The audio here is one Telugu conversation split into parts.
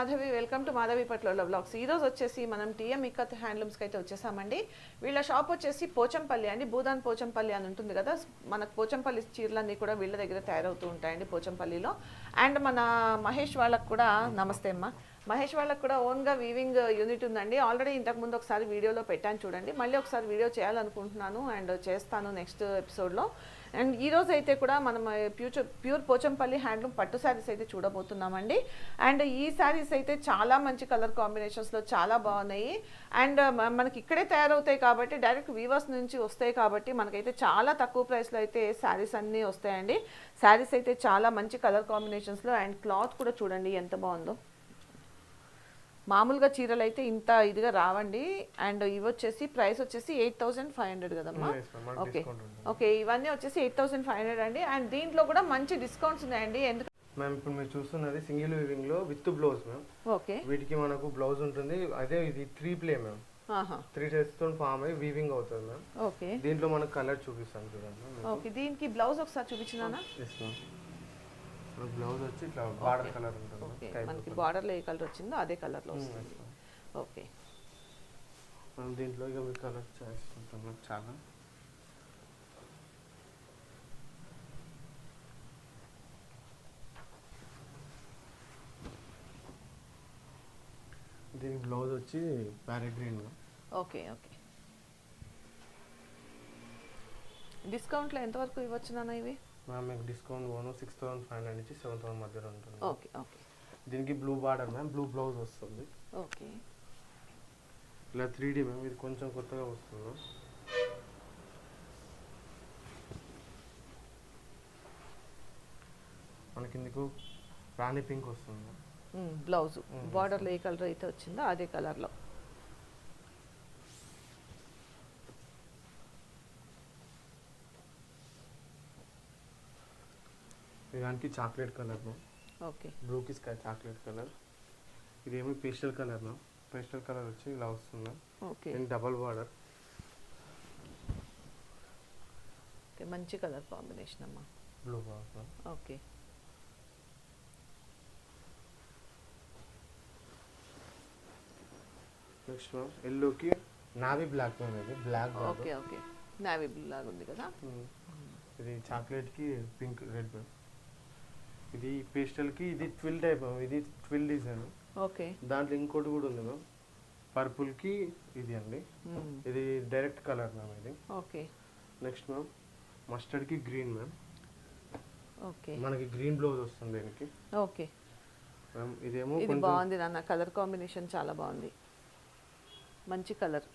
మాధవి వెల్కమ్ టు మాధవి పట్ల బ్లాగ్స్ ఈరోజు వచ్చేసి మనం టీఎం ఇక్కత్ హ్యాండ్లూమ్స్కి అయితే వచ్చేసామండి. వీళ్ళ షాప్ వచ్చేసి పోచంపల్లి అండి. భూదాన్ పోచంపల్లి అని ఉంటుంది కదా. మనకు పోచంపల్లి చీరలన్నీ కూడా వీళ్ళ దగ్గర తయారవుతూ ఉంటాయండి పోచంపల్లిలో. అండ్ మన మహేష్ వాళ్ళకు కూడా నమస్తే అమ్మ. మహేష్ వాళ్ళకు కూడా ఓన్గా వీవింగ్ యూనిట్ ఉందండి. ఆల్రెడీ ఇంతకు ముందు ఒకసారి వీడియోలో పెట్టాను చూడండి. మళ్ళీ ఒకసారి వీడియో చేయాలనుకుంటున్నాను అండ్ చేస్తాను నెక్స్ట్ ఎపిసోడ్లో అండ్ ఈ రోజు అయితే కూడా మనం ప్యూచర్ ప్యూర్ పోచంపల్లి హ్యాండ్లూమ్ పట్టు శారీస్ అయితే చూడబోతున్నామండి. అండ్ ఈ శారీస్ అయితే చాలా మంచి కలర్ కాంబినేషన్స్లో చాలా బాగున్నాయి. అండ్ మనకి ఇక్కడే తయారవుతాయి కాబట్టి డైరెక్ట్ వీవర్స్ నుంచి వస్తాయి కాబట్టి మనకైతే చాలా తక్కువ ప్రైస్లో అయితే శారీస్ అన్నీ వస్తాయండి. శారీస్ అయితే చాలా మంచి కలర్ కాంబినేషన్స్లో అండ్ క్లాత్ కూడా చూడండి ఎంత బాగుందో. మామూలుగా చీరలు అయితే ఇంత ఇదిగా రావండి. అండ్ ఇవి వచ్చేసి ప్రైస్ వచ్చేసి ఎయిట్ థౌసండ్ ఫైవ్ హండ్రెడ్ కదమ్మా. ఓకే. ఓకే ఇవన్నీ వచ్చేసి ఎయిట్ థౌసండ్ ఫైవ్ హండ్రెడ్ అండి. అండ్ దీంట్లో కూడా మంచి డిస్కౌంట్స్ ఉన్నాయండి. ఎందుకు మ్యామ్ ఇప్పుడు మీరు చూస్తున్నది సింగిల్ వీవింగ్లో విత్ బ్లౌజ్ మ్యామ్ ఓకే. వీటికి మనకు బ్లౌజ్ ఉంటుంది. అదే ఇది త్రీ ప్లే మ్యామ్ త్రీ డేస్తో ఫామ్ అయ్యి వీవింగ్ అవుతుంది మ్యామ్ ఓకే. దీంట్లో మనకు కలర్ చూపిస్తాను చూడండి ఓకే దీనికి బ్లౌజ్ ఒకసారి చూపించినానా బ్లౌజ్ వచ్చి ఇట్లా బార్డర్ కలర్ ఉంటుంది ఓకే. మనకి. బార్డర్లో ఏ కలర్ వచ్చిందో అదే కలర్లో వస్తుంది. ఓకే. మనం దీంట్లో ఇక మీ కలర్ మ్యామ్ చాలా. దీని బ్లౌజ్ వచ్చి ప్యారెట్ గ్రీన్ ఓకే ఓకే. డిస్కౌంట్లో ఎంతవరకు ఇవ్వచ్చు నాన్న ఇవి? మ్యామ్ మీకు డిస్కౌంట్ పోను సిక్స్ థౌసండ్ ఫైవ్ హండ్రెడ్ నుంచి సెవెన్ థౌసండ్ మధ్యలో ఉంటుంది. Okay okay. దీనికి blue border ma'am blue blouse వస్తుంది. ఓకే. ఇలా త్రీ డీ మ్యామ్ ఇది కొంచెం కొత్తగా వస్తుంది. మనకి ఇందుకు రాణి పింక్ వస్తుంది. బ్లౌజ్ బార్డర్లో ఏ కలర్ అయితే వచ్చిందో అదే కలర్లో దానికి చాక్లెట్ కలర్. మ్యామ్ ఓకే బ్లూకి స్కై చాక్లెట్ కలర్. ఇదేమో pastel colour ma'am pastel colour వచ్చి ఇలా వస్తుంది. మ్యామ్ ఓకే దీనికి డబల్ బార్డర్ మంచి కలర్ కాంబినేషన్ అమ్మా. Blue border okay. Next ma'am ఎల్లోకి నావీ బ్లాక్ మ్యామ్ ఇది black okay okay. Navy blue లాగా ఉంది కదా? ఇది చాక్లెట్కి పింక్ రెడ్. మ్యామ్ ఇది పేస్టల్కి ఇది ట్విల్ టైప్ ఇది ట్విల్ డిజైన్ ఓకే. దాంట్లో ఇంకోటి కూడా ఉంది మ్యామ్ పర్పుల్కి ఇది అండి. ఇది డైరెక్ట్ కలర్ మ్యామ్ ఇది. ఓకే. నెక్స్ట్ మ్యామ్ మస్టర్డ్కి గ్రీన్ మ్యామ్ ఓకే. మనకి గ్రీన్ బ్లౌజ్ వస్తుంది దీనికి. ఓకే. మ్యామ్ ఇదేమో ఇది బాగుంది నాన్న కలర్ కాంబినేషన్ చాలా బాగుంది. మంచి కలర్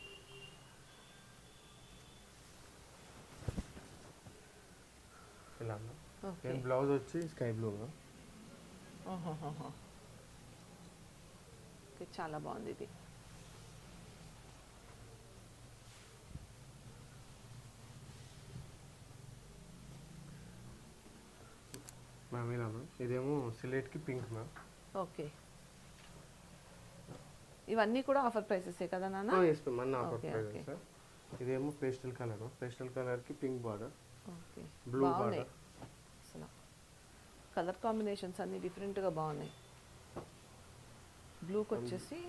ఇలా మ్యామ్ దీని బ్లౌజ్ వచ్చి స్కై బ్లూ చాలా బాగుంది ఇది. మ్యామ్ ఇలా ఇదేమో సిలేట్కి పింక్ మ్యామ్. ఓకే. ఇవన్నీ కూడా ఆఫర్ ప్రైసెసే కదా నాన్న? ఎస్ మ్యామ్ అన్న offer Okay, price okay. Sir ఇదేమో పేస్టల్ కలర్ పేస్టల్ కలర్కి పింక్ బార్డర్. border. అసలు కలర్ కాంబినేషన్స్ అన్ని డిఫరెంట్గా బాగున్నాయి. బ్లూకి వచ్చేసి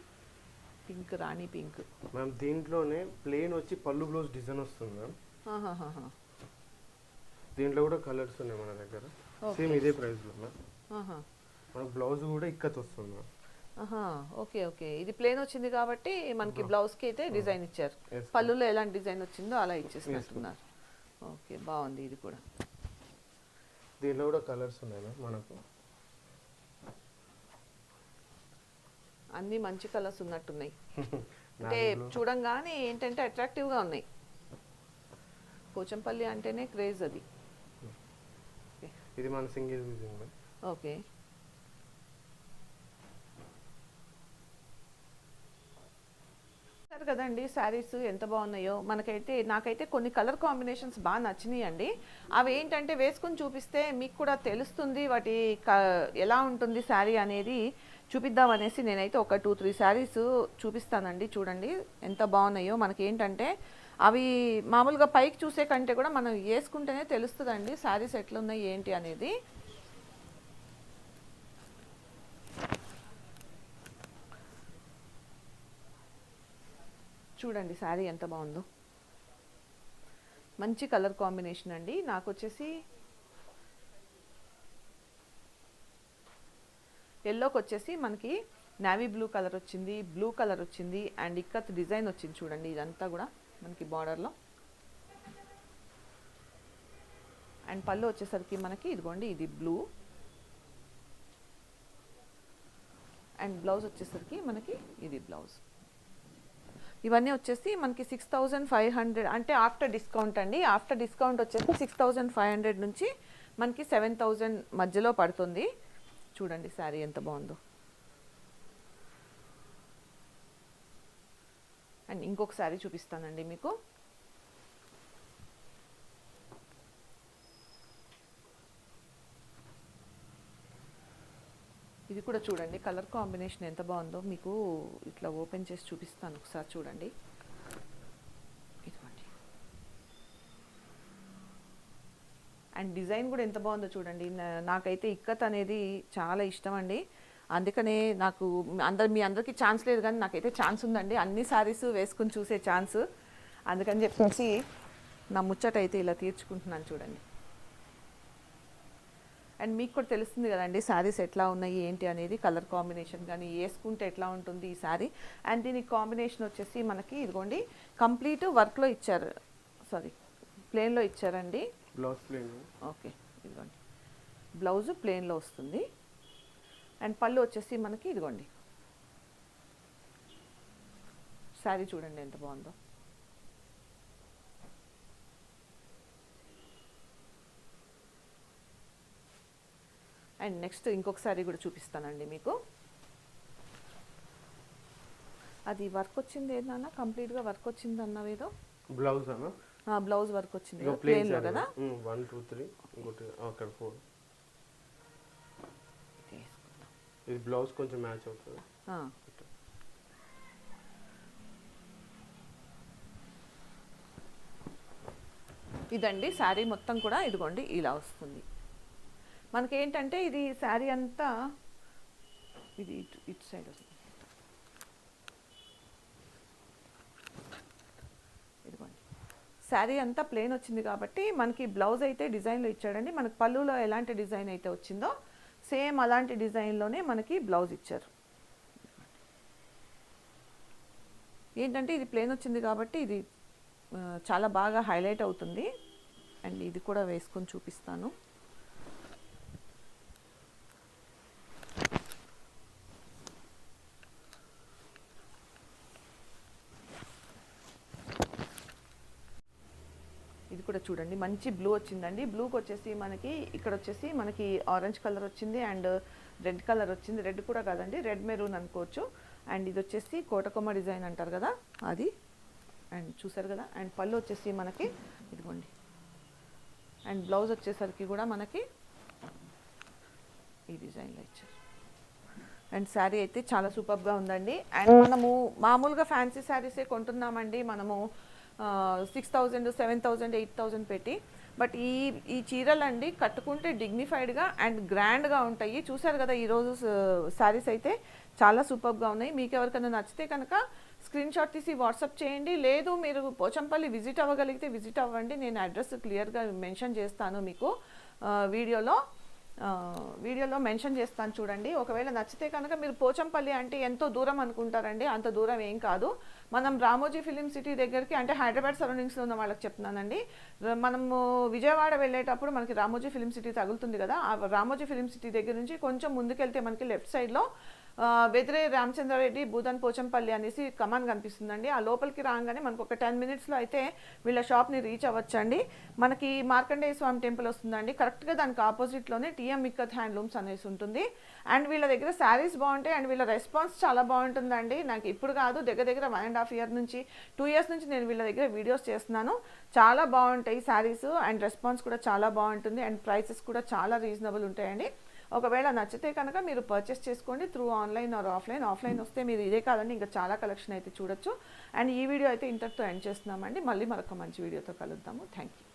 పింక్ రాణి పింక్. మ్యామ్ దీంట్లోనే ప్లెయిన్ వచ్చి పళ్ళు బ్లౌజ్ డిజైన్ వస్తుంది మ్యామ్. దీంట్లో కూడా కలర్స్ ఉన్నాయి మన దగ్గర. సేమ్ ఇదే ప్రైస్లో మ్యామ్. మనకు బ్లౌజ్ కూడా ఇక్కత్ వస్తుంది మ్యామ్. Okay okay. ఇది ప్లేన్ వచ్చింది కాబట్టి మనకి బ్లౌజ్కి అయితే డిజైన్ ఇచ్చారు. పళ్ళులో ఎలాంటి డిజైన్ వచ్చిందో అలా ఇచ్చేసినట్టున్నారు. ఓకే బాగుంది ఇది కూడా. దీంట్లో కూడా కలర్స్ ఉన్నాయి మనకు. అన్ని మంచి కలర్స్ ఉన్నట్టున్నాయి. అంటే. చూడంగానే ఏంటంటే అట్రాక్టివ్గా ఉన్నాయి. పోచంపల్లి అంటేనే క్రేజ్ అది. ఇది మన సింగిల్ ఓకే. కదండి శారీస్ ఎంత బాగున్నాయో. మనకైతే నాకైతే కొన్ని కలర్ కాంబినేషన్స్ బాగా నచ్చినాయి అండి అవి ఏంటంటే వేసుకుని చూపిస్తే మీకు కూడా తెలుస్తుంది వాటి క- ఎలా ఉంటుంది శారీ అనేది. చూపిద్దాం అనేసి నేనైతే ఒక టూ త్రీ శారీస్ చూపిస్తానండి. చూడండి ఎంత బాగున్నాయో. మనకి ఏంటంటే అవి మామూలుగా పైకి చూసే కంటే కూడా మనం వేసుకుంటేనే తెలుస్తుందండి శారీస్ ఎట్లున్నాయి ఏంటి అనేది. చూడండి శారీ ఎంత బాగుందో. మంచి కలర్ కాంబినేషన్ అండి. నాకు వచ్చేసి ఎల్లోకి వచ్చేసి మనకి నావీ బ్లూ కలర్ వచ్చింది బ్లూ కలర్ వచ్చింది అండ్ ఇక్కత్ డిజైన్ వచ్చింది చూడండి. ఇదంతా కూడా మనకి బార్డర్లో అండ్ పళ్ళు వచ్చేసరికి మనకి ఇదిగోండి ఇది బ్లూ అండ్ బ్లౌజ్ వచ్చేసరికి మనకి ఇది బ్లౌజ్ ఇవన్నీ వచ్చేసి మనకి సిక్స్ థౌజండ్ ఫైవ్ హండ్రెడ్ అంటే ఆఫ్టర్ డిస్కౌంట్ అండి. ఆఫ్టర్ డిస్కౌంట్ వచ్చేసి సిక్స్ థౌజండ్ ఫైవ్ హండ్రెడ్ నుంచి మనకి సెవెన్ థౌజండ్ మధ్యలో పడుతుంది. చూడండి శారీ ఎంత బాగుందో. అండ్ ఇంకొక శారీ చూపిస్తానండి మీకు. ఇది కూడా చూడండి. కలర్ కాంబినేషన్ ఎంత బాగుందో మీకు ఇట్లా ఓపెన్ చేసి చూపిస్తాను. ఒకసారి చూడండి. ఇదిగోండి. అండ్ డిజైన్ కూడా ఎంత బాగుందో చూడండి. నాకైతే ఇక్కత్ అనేది చాలా ఇష్టం అండి. అందుకనే నాకు అందరు మీ అందరికీ ఛాన్స్ లేదు కానీ నాకైతే ఛాన్స్ ఉందండి. అన్ని శారీస్ వేసుకుని చూసే ఛాన్స్ అందుకని చెప్పేసి నా ముచ్చట అయితే ఇలా తీర్చుకుంటున్నాను చూడండి. అండ్ మీకు కూడా తెలుస్తుంది కదండి శారీస్ ఎట్లా ఉన్నాయి ఏంటి అనేది కలర్ కాంబినేషన్ కానీ వేసుకుంటే ఎట్లా ఉంటుంది ఈ శారీ. అండ్ దీనికి కాంబినేషన్ వచ్చేసి మనకి ఇదిగోండి కంప్లీట్ వర్క్లో ఇచ్చారు. సారీ ప్లేన్లో ఇచ్చారండి. బ్లౌజ్ ప్లేన్ ఓకే ఇదిగోండి. బ్లౌజ్ ప్లేన్లో వస్తుంది. అండ్ పళ్ళు వచ్చేసి మనకి ఇదిగోండి. శారీ చూడండి ఎంత బాగుందో. అండ్ నెక్స్ట్ ఇంకొక శారీ కూడా చూపిస్తానండి మీకు. అది వర్క్ వచ్చింది ఏదన్నా కంప్లీట్గా వర్క్ వచ్చింది అన్నవేదో బ్లౌజ్ అన్న? బ్లౌజ్ వర్క్ వచ్చింది ప్లేన్లో కదా? వన్ టూ త్రీ ఇంకోటి అక్కడ ఫోర్. ఇది బ్లౌజ్ కొంచెం మ్యాచ్ అవుతుంది. ఆ. ఇదండి శారీ మొత్తం కూడా ఇదిగోండి ఇలా వస్తుంది. మనకేంటంటే ఇది శారీ అంతా ఇది ఇటు ఇటు సైడ్ వస్తుంది. ఇదిగోండి. శారీ అంతా ప్లెయిన్ వచ్చింది కాబట్టి మనకి బ్లౌజ్ అయితే డిజైన్లో ఇచ్చాడండి. మనకి పళ్ళులో ఎలాంటి డిజైన్ అయితే వచ్చిందో సేమ్ అలాంటి డిజైన్లోనే మనకి బ్లౌజ్ ఇచ్చారు. ఏంటంటే ఇది ప్లేన్ వచ్చింది కాబట్టి ఇది చాలా బాగా హైలైట్ అవుతుంది. అండ్ ఇది కూడా వేసుకొని చూపిస్తాను. ఇది కూడా చూడండి. మంచి బ్లూ వచ్చిందండి. బ్లూకి వచ్చేసి మనకి ఇక్కడ వచ్చేసి మనకి ఆరెంజ్ కలర్ వచ్చింది అండ్ రెడ్ కలర్ వచ్చింది. రెడ్ కూడా కాదండి రెడ్ మెరూన్ అనుకోవచ్చు. అండ్ ఇది వచ్చేసి కోటకొమ్మ డిజైన్ అంటారు కదా అది. అండ్ చూసారు కదా? అండ్ పళ్ళు వచ్చేసి మనకి ఇదిగోండి. అండ్ బ్లౌజ్ వచ్చేసరికి కూడా మనకి ఈ డిజైన్లో ఇచ్చారు. అండ్ శారీ అయితే చాలా సూపర్గా ఉందండి. అండ్ మనము మామూలుగా ఫ్యాన్సీ శారీసే కొంటున్నామండి. మనము six thousand seven thousand eight thousand పెట్టి. బట్ ఈ ఈ చీరలండి కట్టుకుంటే డిగ్నిఫైడ్గా అండ్ గ్రాండ్గా ఉంటాయి. చూశారు కదా ఈరోజు శారీస్ అయితే చాలా సూపర్గా ఉన్నాయి. మీకు ఎవరికైనా నచ్చితే కనుక స్క్రీన్ షాట్ తీసి వాట్సాప్ చేయండి. లేదు మీరు పోచంపల్లి విజిట్ అవ్వగలిగితే విజిట్ అవ్వండి. నేను అడ్రస్ క్లియర్గా మెన్షన్ చేస్తాను మీకు. వీడియోలో వీడియోలో మెన్షన్ చేస్తాను చూడండి. ఒకవేళ నచ్చితే కనుక మీరు పోచంపల్లి అంటే ఎంతో దూరం అనుకుంటారండి. అంత దూరం ఏం కాదు. మనం రామోజీ ఫిలిం సిటీ దగ్గరికి అంటే హైదరాబాద్ సరౌండింగ్స్లో ఉన్న వాళ్ళకి చెప్తున్నానండి. మనము విజయవాడ వెళ్ళేటప్పుడు మనకి రామోజీ ఫిలిం సిటీ తగులుతుంది కదా. ఆ రామోజీ ఫిలిం సిటీ దగ్గర నుంచి కొంచెం ముందుకెళ్తే మనకి లెఫ్ట్ సైడ్లో వెదిరే రామచంద్రారెడ్డి భూదన్ పోచంపల్లి అనేసి కమాన్ కనిపిస్తుందండి. ఆ లోపలికి రాగానే మనకు ఒక టెన్ మినిట్స్లో అయితే వీళ్ళ షాప్ని రీచ్ అవ్వచ్చండి. మనకి మార్కండేయ స్వామి టెంపుల్ వస్తుందండి. కరెక్ట్గా దానికి ఆపోజిట్లోనే టీఎం మిక్కత్ హ్యాండ్లూమ్స్ అనేసి ఉంటుంది. అండ్ వీళ్ళ దగ్గర శారీస్ బాగుంటాయి అండ్ వీళ్ళ రెస్పాన్స్ చాలా బాగుంటుందండి. నాకు ఇప్పుడు కాదు దగ్గర దగ్గర వన్ అండ్ హాఫ్ ఇయర్ నుంచి టూ ఇయర్స్ నుంచి నేను వీళ్ళ దగ్గర వీడియోస్ చేస్తున్నాను. చాలా బాగుంటాయి శారీస్ అండ్ రెస్పాన్స్ కూడా చాలా బాగుంటుంది అండ్ ప్రైసెస్ కూడా చాలా రీజనబుల్ ఉంటాయండి. ఒకవేళ నచ్చితే కనుక మీరు పర్చేస్ చేసుకోండి through online or offline offline వస్తే మీరు ఇదే కాదండి ఇంకా చాలా కలెక్షన్ అయితే చూడొచ్చు. అండ్ ఈ వీడియో అయితే ఇంతటితో ఎండ్ చేస్తున్నామండి. మళ్ళీ మరొక మంచి వీడియోతో కలుద్దాము. Thank you